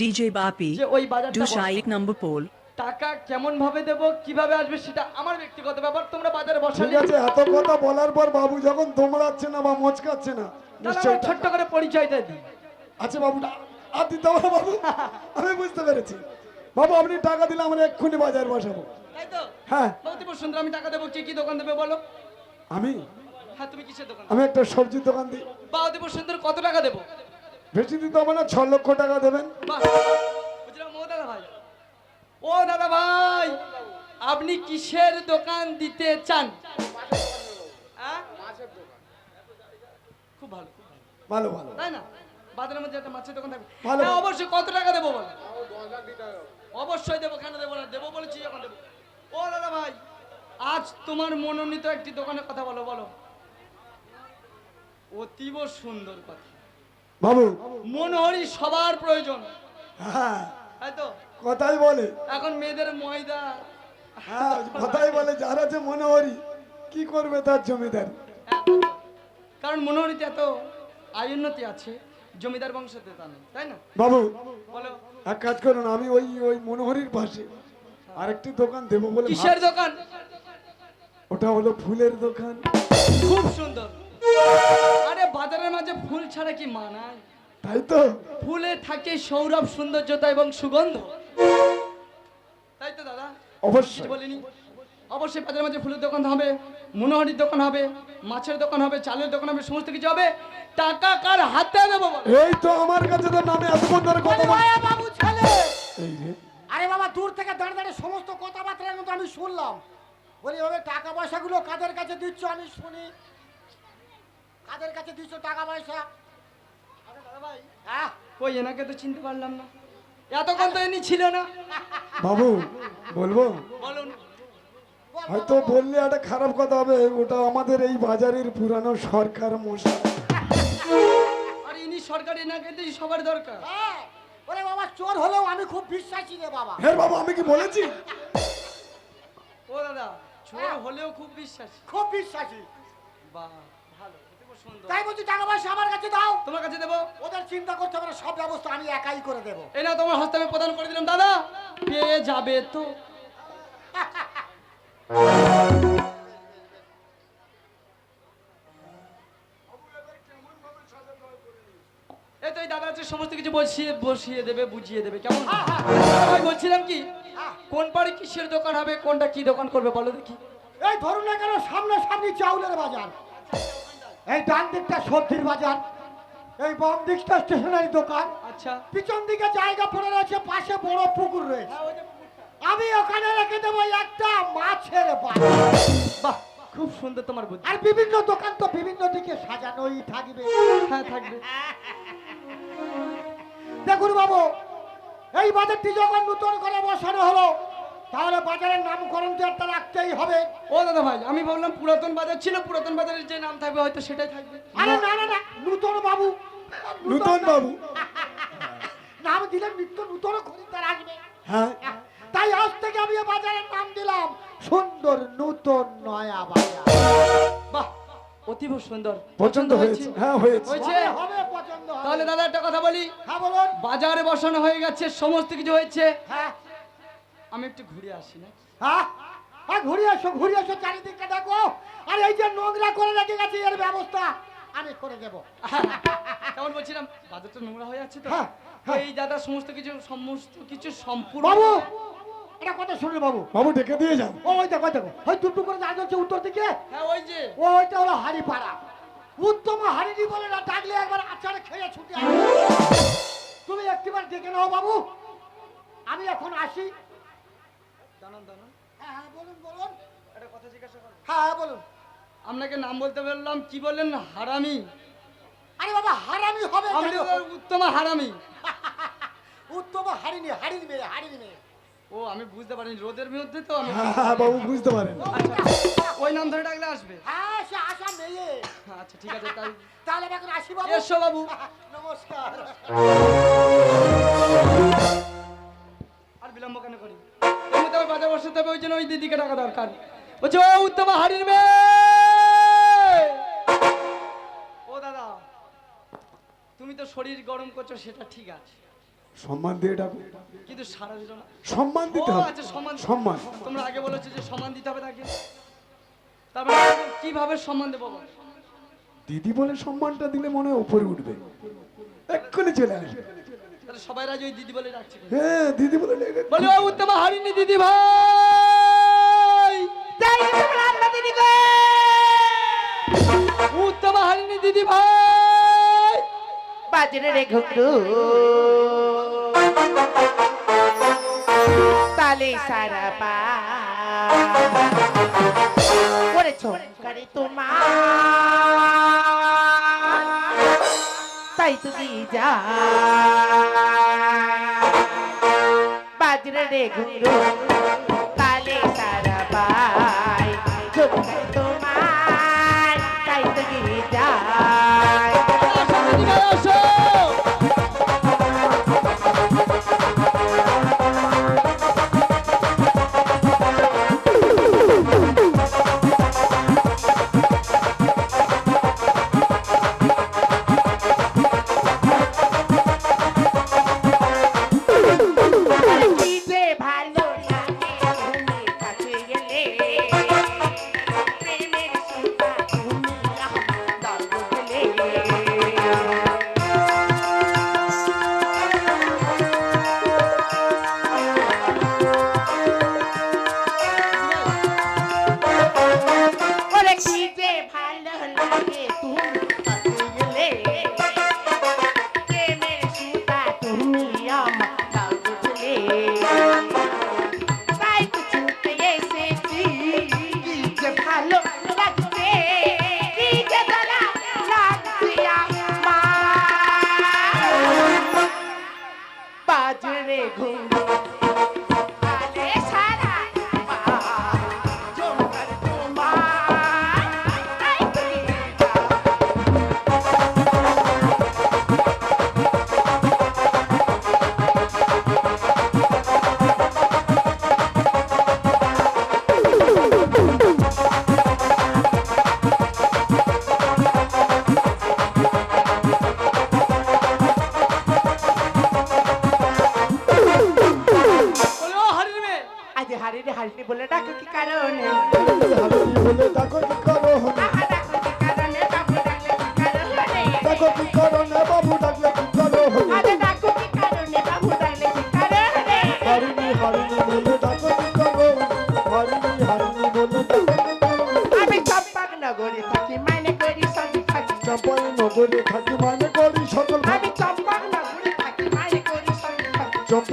DJ Bapi, যে ওই বাজারটা Dushai বসাবো। number টাকা কেমন ভাবে দেব কীভাবে আসবে সেটা আমার ব্যক্তিগত ব্যাপার তোমরা বাজারে ঠিক আছে এত কথা বলার পর বাবু যখন দোমড়াচ্ছে না বা মচকাচ্ছে না তাহলে নিশ্চয়ই ছোট্ট করে পরিচয়টা দিই। আচ্ছা বাবু না, আর দিতে হবে বাবু আমি বুঝতে পেরেছি। বাবু আপনি টাকা দিলে আমরা এক্ষুনি বাজার বসাবো। তাই তো? হ্যাঁ। বহুদীপ সুন্দর আমি টাকা দেবো কি কি দোকান দেবে বলো? আমি? হ্যাঁ তুমি কিসের দোকান? আমি একটা সবজির দোকান দিই। বাহুদীপ সুন্দর কত টাকা দেবো? বেশি দিতে হবে না ছ লক্ষ টাকা দেবেন। ও দাদা ভাই। ও দাদা ভাই আপনি কিসের দোকান দিতে চান? খুব ভালো খুব ভালো। ভালো ভালো। তাই না? বাজারের মধ্যে একটা মাছের দোকান থাকবে। ভালো। হ্যাঁ অবশ্যই কত টাকা দেবো বলো অবশ্যই দেবো কেন দেবো না? দেবো বলেছি যখন দেবো। ও দাদা ভাই আজ তোমার মনোনীত একটি দোকানের কথা বলো বলো। অতীব সুন্দর কথা। বাবু। মনোহরি সবার প্রয়োজন। হ্যাঁ। তো? কথাই বলে। এখন মেয়েদের ময়দা। হ্যাঁ কথাই বলে যার আছে মনোহরি কি করবে তার জমিদার? কারণ মনোহরিতে এত আয় উন্নতি আছে জমিদার বংশতে তা নেই তাই না? বাবু বলো। এক কাজ করুন আমি ওই ওই মনোহরির পাশে আরেকটি দোকান দেবো বলে কিসের দোকান? ওটা হলো ফুলের দোকান। খুব সুন্দর। কি মানায় তাই তো। ফুলে থাকে সৌরভ সৌন্দর্যতা এবং সুগন্ধ। তাই তো দাদা। অবশ্যই। বলিনি। অবশ্যই বাজারের মাঝে ফুলের দোকান হবে মনোহরির দোকান হবে মাছের দোকান হবে চালের দোকান হবে সমস্ত কিছু হবে। টাকা কার হাতে দেবো এই তো আমার কাছে তো নামে এতক্ষণ ধরে কথা বাবু ছেলে। এই রে আরে বাবা দূর থেকে দাঁড়িয়ে দাঁড়িয়ে সমস্ত কথাবার্তা কিন্তু আমি শুনলাম। বলি এভাবে টাকা পয়সাগুলো কাদের কাছে দিচ্ছ? আমি শুনি। কাদের কাছে দিচ্ছ টাকা পয়সা? কই এনাকে তো চিনতে পারলাম না। এতক্ষণ তো এনি ছিল না। বাবু বলব? বলুন। বল, হয়তো বললে একটা খারাপ কথা হবে ওটা আমাদের এই বাজারের পুরানো সরকার মশাই। আর ইনি সরকার এনাকে তো সবার দরকার। ওরে বাবা চোর হলেও আমি খুব বিশ্বাসী রে বাবা। হ্যাঁ বাবু আমি কি বলেছি? ও দাদা ছোট হলেও খুব বিশ্বাসী। খুব বিশ্বাসী। বাহ। সুন্দর। তাই বলছি টাকা পয়সা আমার কাছে দাও। তোমার কাছে দেবো? ওদের চিন্তা করতে হবে না সব ব্যবস্থা আমি একাই করে দেবো। এই না তোমার হস্তে আমি প্রদান করে দিলাম দাদা। পেয়ে যাবে তো? এই তো এই দাদা হচ্ছে সমস্ত কিছু বসিয়ে বসিয়ে দেবে বুঝিয়ে দেবে কেমন? আমি বলছিলাম কি কোন পাড়ে কিসের দোকান হবে কোনটা কি দোকান করবে বলো দেখি। এই ধরুন না কেন সামনে সামনে চাউলের বাজার। এই ডান দিকটা সবজির বাজার এই বাম দিকটা স্টেশনারি দোকান। আচ্ছা। পিছন দিকে জায়গা পড়ে রয়েছে পাশে বড় পুকুর রয়েছে। আমি ওখানে রেখে দেবো একটা মাছের বাজার। বাহ খুব সুন্দর তোমার বুদ্ধি। আর বিভিন্ন দোকান তো বিভিন্ন দিকে সাজানোই থাকবে। হ্যাঁ থাকবে। দেখুন বাবু এই বাজারটি যখন নতুন করে বসানো হলো তাহলে বাজারের নামকরণ তো একটা রাখতেই হবে। ও দাদা ভাই আমি বললাম পুরাতন বাজার ছিল পুরাতন বাজারের যে নাম থাকবে হয়তো সেটাই থাকবে। আরে না না না নূতন বাবু। নূতন বাবু। নাম দিলে নিত্য নূতন খরিদ্দার আসবে। হ্যাঁ। তাই আজ থেকে আমি বাজারের নাম দিলাম সুন্দর নূতন নয়া বাজার। বাহ অতীব সুন্দর। পছন্দ হয়েছে। হ্যাঁ হয়েছে। হবে, হবে পছন্দ তাহলে দাদা একটা কথা বলি। হ্যাঁ বলুন। বাজারে বসানো হয়ে গেছে সমস্ত কিছু হয়েছে। হ্যাঁ। আমি একটু ঘুরে আসি না হ্যাঁ? আর ঘুরে আসো ঘুরে আসো চারিদিকটা দেখো। আর এই যে নোংরা করে রেখে গেছে এর ব্যবস্থা আমি করে দেবো। কেমন বলছিলাম? বাজারটা নোংরা হয়ে যাচ্ছে তো। হ্যাঁ, হ্যাঁ। এই দাদা সমস্ত কিছু সমস্ত কিছু সম্পূর্ণ বাবু! এটা কথা শুনুন বাবু। বাবু ডেকে দিয়ে যান। ও ওই দেখো দেখো। ওই টুকটুক করে দাঁড়িয়ে হচ্ছে উত্তর দিকে। হ্যাঁ ওই যে। ও ওইটা হলো হাড়ি পাড়া উত্তম হাড়িনি বলে না ডাকলে একবার আচারে খেয়ে ছুটে আসবে তুমি একটিবার ডেকে নাও বাবু। আমি এখন আসি। দাঁড়ান দাঁড়ান। হ্যাঁ হ্যাঁ বলুন বলুন। একটা কথা জিজ্ঞাসা করো হ্যাঁ হ্যাঁ বলুন। আপনাকে নাম বলতে বললাম কি বললেন? হারামি। আরে বাবা হারামি হবে উত্তম হারামি। উত্তম হারিনি হারিনি মেয়ে হারিনি মেয়ে। ও আমি বুঝতে পারিনি রোদের বিরুদ্ধে তো আমি হ্যাঁ হ্যাঁ বাবু বুঝতে পারেন। ওই নাম ধরে ডাকলে আসবে। হ্যাঁ সে আশা মেয়ে। আচ্ছা ঠিক আছে তাই তাহলে এখন আসি বাবু। এসো বাবু। নমস্কার। আর বিলম্ব কেন করি? মুহূর্তে বসাতে হবে ওই জন্য ওই দিদিকে টাকা দরকার। বলছে ও উত্তম হারির মেয়ে! ও দাদা তুমি তো শরীর গরম করছ সেটা ঠিক আছে। সম্মান দিয়ে ডাকো। কিন্তু সারা দিল না। সম্মান দিতে হবে। আচ্ছা সম্মান সম্মান। তোমরা আগে বলেছ যে সম্মান দিতে হবে তাকে। তারপরে কীভাবে সম্মান দেবো? দিদি বলে সম্মানটা দিলে মনে হয় উপরে উঠবে। এক্ষুনি চলে আসবে। সবাই রাজি ওই দিদি বলে ডাকছে হ্যাঁ দিদি বলে ডেকে- বলে ও উত্তমা হারিনি দিদি ভাই! উত্তমা হারিনি দিদি ভাই! বাজরে রে ঘুঘরু তালে সারা পা। ওরে তোমার। তাই তুমি যা বাজরে রে ঘুঘরু কালে তারা চমকারে তোমার তাই তুমি যায়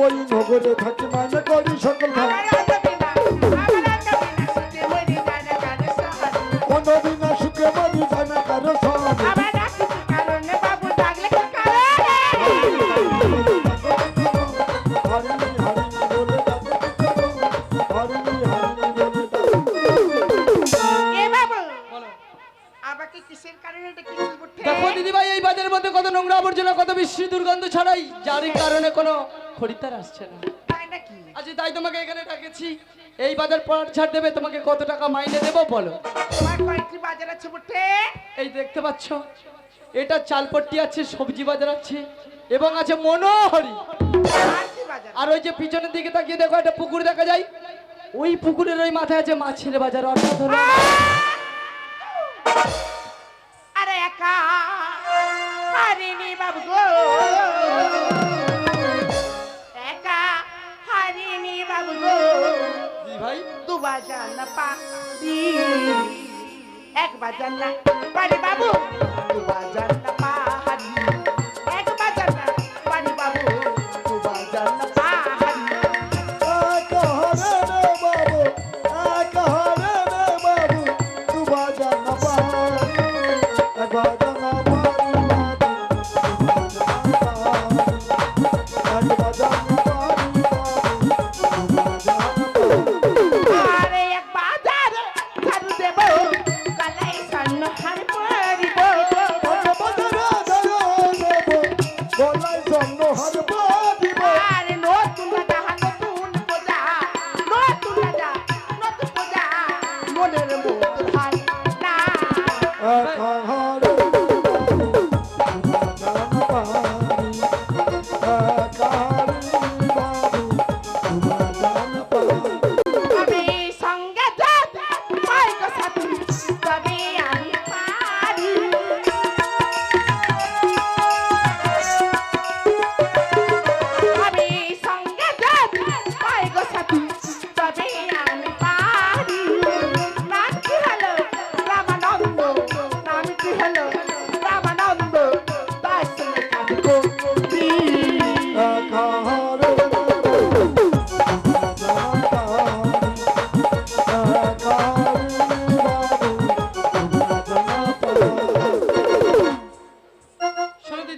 চম্পাই নগরে থাকি মানে করি সকল ভাব। আসছে না তাই নাকি? আচ্ছা তাই তোমাকে এখানে ডাকেছি। এই বাজার পর ছাড় দেবে তোমাকে কত টাকা মাইনে দেবো বলো। তোমার কয়েকটি বাজার আছে উঠে এই দেখতে পাচ্ছ এটা চালপট্টি আছে সবজি বাজার আছে এবং আছে মনোহরি। আর আর ওই যে পিছনের দিকে তাকিয়ে দেখো একটা পুকুর দেখা যায়। ওই পুকুরের ওই মাথায় আছে মাছের বাজার অর্থাৎ হলো আরে একা। ভাই দু বাজার না পারি এক বাজার না পারি বাবু। দু বাজার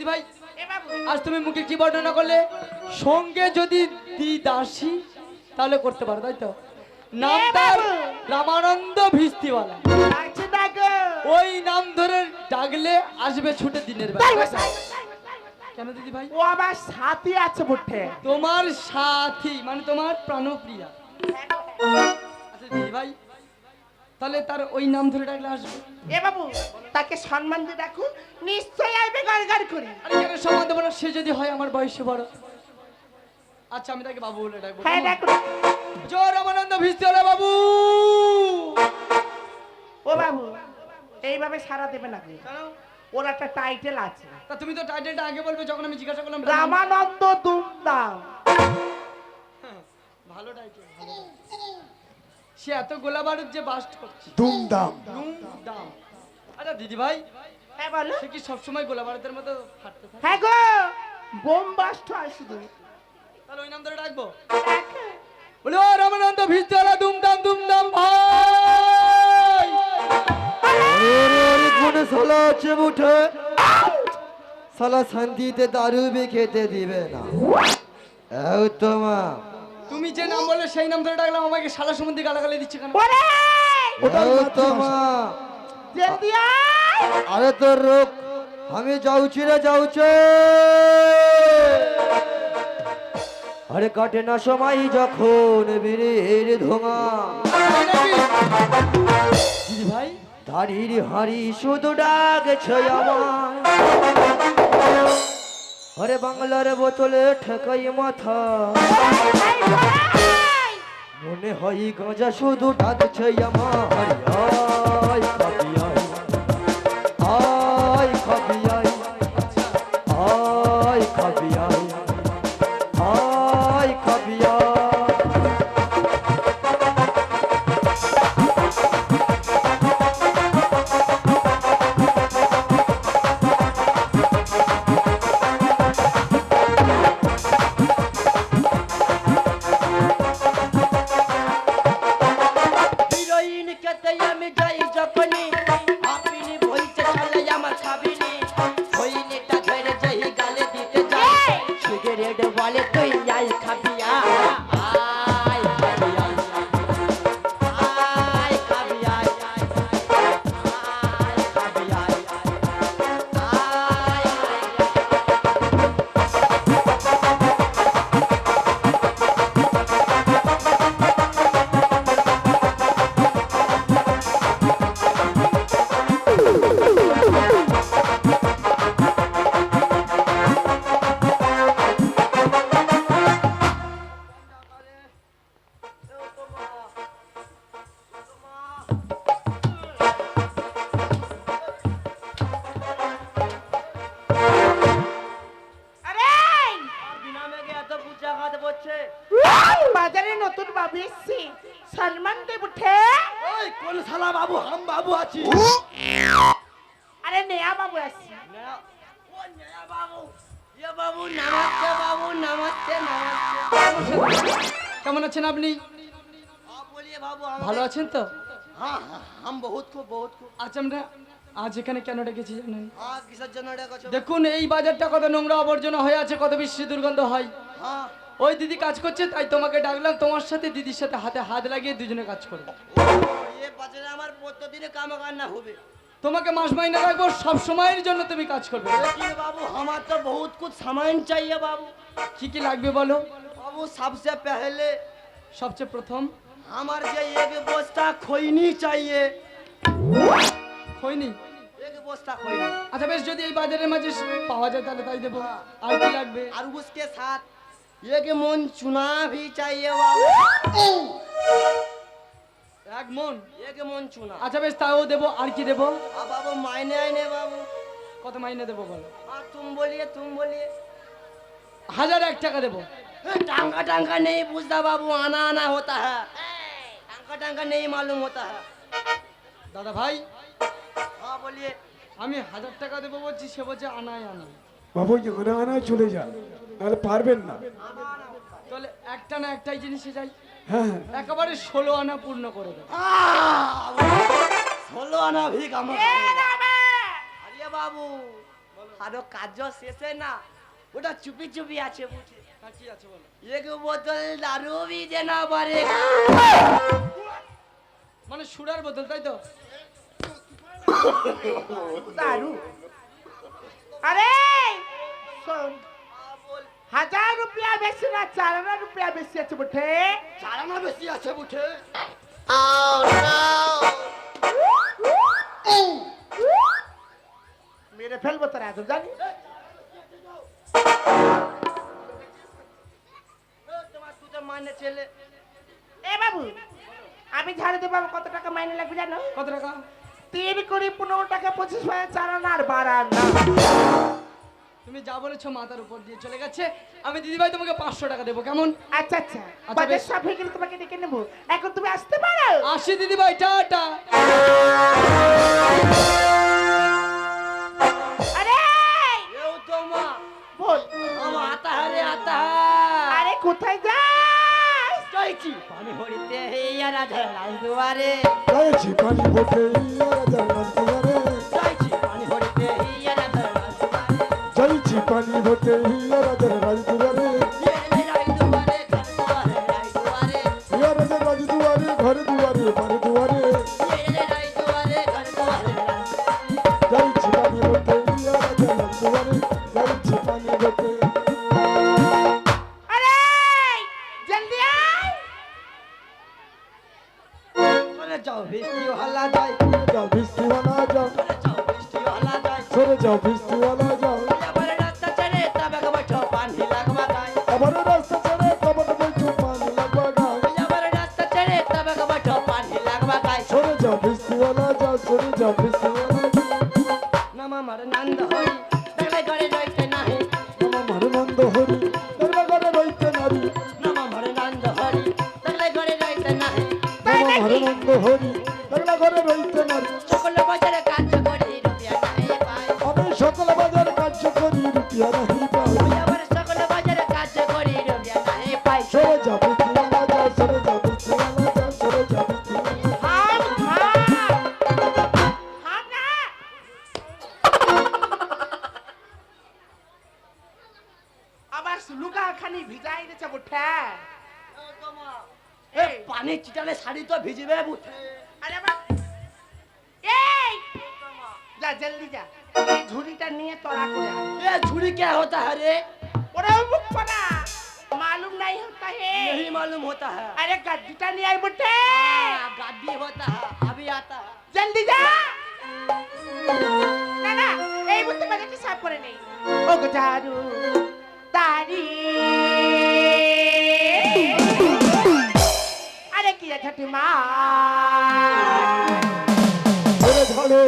ভাই। আজ তুমি মুখে কি বর্ণনা করলে? সঙ্গে যদি দি দাসী তাহলে করতে পারো তাই তো? নাম তার রামানন্দ ভিস্তিওয়ালা। ডাকছে ওই নাম ধরে ডাকলে আসবে ছুটে দিনের বেলা কেন দিদি ভাই? ও আমার সাথী আছে বুটে। তোমার সাথী মানে তোমার প্রাণপ্রিয়া। আচ্ছা দিদি ভাই তাহলে তার ওই নাম ধরে ডাকলে আসবে। এ বাবু তাকে সম্মান দিয়ে ডাকু নিশ্চয়ই আসবে গড় গড় করে। আরে কেন সম্মান দেবো না? সে যদি হয় আমার বয়সে বড়। আচ্ছা আমি তাকে বাবু বলে ডাকবো। হ্যাঁ? ডাকু জয় রামানন্দ ভিস্তিওয়ালা বাবু। ও বাবু এইভাবে সারা দেবে না কেন? ওর একটা টাইটেল আছে। তা তুমি তো টাইটেলটা আগে বলবে যখন আমি জিজ্ঞাসা করলাম রাম- রামানন্দ দুমদাম। হ্যাঁ, ভালো টাইটেল। সে এত গোলা বারুদ যে বাস্ট করছে। দুমদাম। ধুম দাম আচ্ছা দিদি ভাই হ্যাঁ বলো। সে কি সবসময় গোলা বারুদের মতো ফাটতে থাকে? হ্যাঁ গো। বোম বাস্ট হয় শুধু। তাহলে ওই নাম ধরে ডাকবো। বলে ও রামানন্দ ভিস্তিওয়ালা দুমদাম দুমদাম ভাই! কোনে সালা আছে উঠে সালা শান্তিতে দারু খেতে দিবে না। এই তোমা। তুমি যে নাম বললে সেই নাম ধরে ডাকলাম আমাকে শালা সম্বন্ধে গালাগালি দিচ্ছে কেন? ওরে! ওটাই মাতৃভাষা। তোমা জলদি আয়! আরে তোর রোগ আমি যাউছি রে যাউছে। আরে কাটে না সময় যখন বীরের ধোঙা তাই দিদি ভাই? দাড়ির হাড়ি শুধু ডাকছে আমার আরে বাংলার বোতলে ঠেকাই মাথা। মনে হয় গাঁজা শুধু ডাকছে আমার। কেমন আছেন আপনি? ভালো আছেন তো? আজ আমরা আজ এখানে কেন ডেকেছি জানেন? দেখুন এই বাজারটা কত নোংরা আবর্জনা হয়ে আছে কত বেশি দুর্গন্ধ হয়। ওই দিদি কাজ করছে তাই তোমাকে ডাকলাম তোমার সাথে দিদির সাথে হাতে হাত লাগিয়ে দুজনে কাজ করব আমার প্রত্যেকদিনে কামাকান্না হবে তোমাকে মাস মাইনে রাখব সব সময়ের জন্য তুমি কাজ করবে। বাবু আমার তো বহুত কুছ সামান চাইয়া বাবু। কি কি লাগবে বলো? বাবু সবসে পহলে সবচেয়ে প্রথম আমার যে এক বস্তা খৈনি চাইয়ে খৈনি এক বস্তা খৈনি আচ্ছা বেশ যদি এই বাজারের মাঝে পাওয়া যায় তাহলে তাই দেবো। আর কি লাগবে? আর উসকে সাথ এক মন চুনা ভি চাইয়ে বাবু এক মন? এক মন চুনা আচ্ছা বেশ তাও দেবো। আর কি দেবো? বাবু মাইনে আইনে বাবু কত মাইনে দেবো বলো? আর তুমি বলিয়ে তুমি বলিয়ে হাজার এক টাকা দেবো। टांगा टांगा नहीं पूछता बाबू आना आना होता है टांगा टांगा नहीं मालूम होता है দাদা ভাই हाँ बोलिए আমি হাজার টাকা দেবো বলছি সে বলছে আনাই আনাই বাবু যেখানে আনায় চলে যা নাহলে পারবেন না তাহলে একটা না একটাই জিনিসে যাই হ্যাঁ একেবারে ষোলো আনা পূর্ণ করে দেবে ষোলো আনা ভিক আমার আরে বাবু আরো কাজ শেষে না ওটা চুপি চুপি আছে হ্যাঁ, মানে সুরার বোতল তাই তো? দারু? আরে! হাজার রুপিয়া বেশি না চার হাজার রুপিয়া বেশি আছে বুঠে চার হাজার বেশি আছে বুঠে মেরে ফেলব তোরা জানি মানে ছেলে এ বাবু আমি ঝাড়ু দেবো কত টাকা মাইনে লাগবে জানো? কত টাকা? তিন কুড়ি পনেরো টাকা পঁচিশ পয়সা চার আনা আর বাড়ান তুমি যা বলেছ মাথার উপর দিয়ে চলে গেছে। আমি দিদিভাই তোমাকে পাঁচশো টাকা দেবো কেমন? আচ্ছা আচ্ছা। আচ্ছা, বাজার সব হয়ে গেলে তোমাকে ডেকে নেব। এখন তুমি আসতে পারো? আসি দিদিভাই টাটা। যাস পানি ভরিতে ইয়ারা ঝাড়াল দুয়ারে। গাইছি পানি বোটে রাজা রাজদুয়ারে চাইছি পানি ভরিতে ইয়ারা ঝাড়াল দুয়ারে। যাইছি পানি বোটে রাজা हाँ, गाड़ी होता है अभी आता है জলদি যা না না এই মুহূর্তে বাজারটা সাফ করে নেই ও গো ঝাড়ু তারি আরে কি রে ছোটি মা সরে ঝাড়ে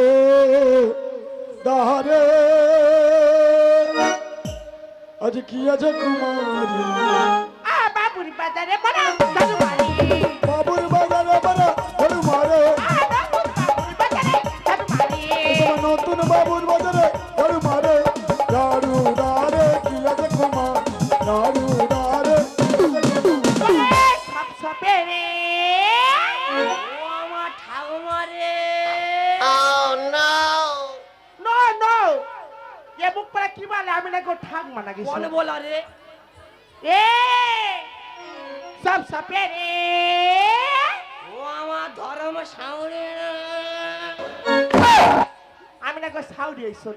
দাহারে আজ কি আছে কুমারী আ বাবুর বাজারে বড় পরে কি বলে? আমি নাকি ঠাকমা নাকি রে এ! সব সাপে রে! ও আমার ধর্ম সাউরে আমি নাকি সাউরি হইছো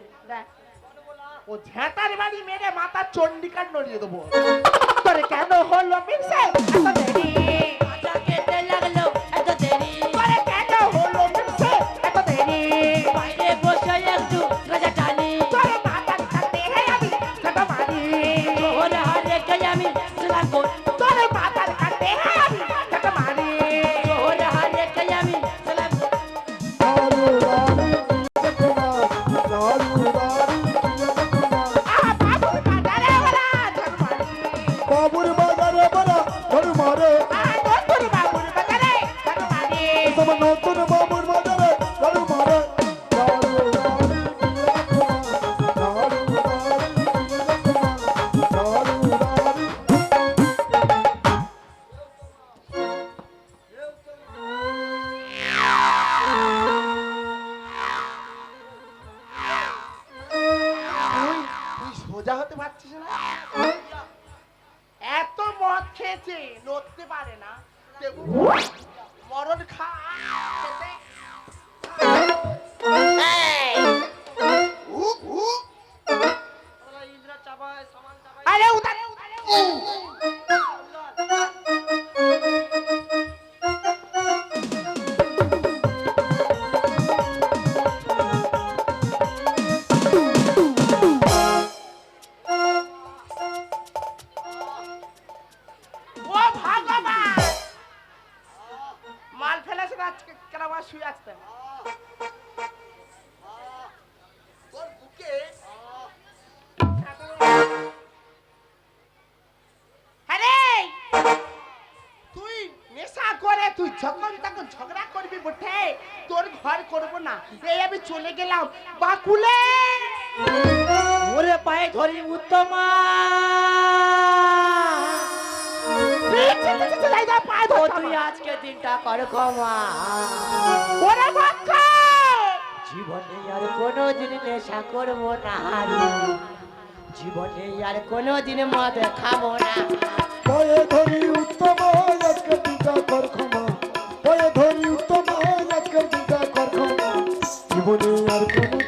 ও ঝেঁটার বাড়ি মেরে মাথা চন্ডিকার নড়িয়ে দেবো। তোরে কেন হলো মির্জা লাগল। পাচ্ছিস না? এত মদ খেয়েছে নড়তে পারে না। মরণ খা। যখন তখন ঝগড়া করবি বটে? তোর ঘর করব না। এই আমি চলে গেলাম। বাকুলে! ওরে পায়ে ধরি উত্তমা। পায় তুই আজকে দিনটা কর ক্ষমা ওরে জীবনে আর কোনো দিন নেশা করব না। জীবনে আর কোনো দিন মদ খাব না। ধরি Thank you.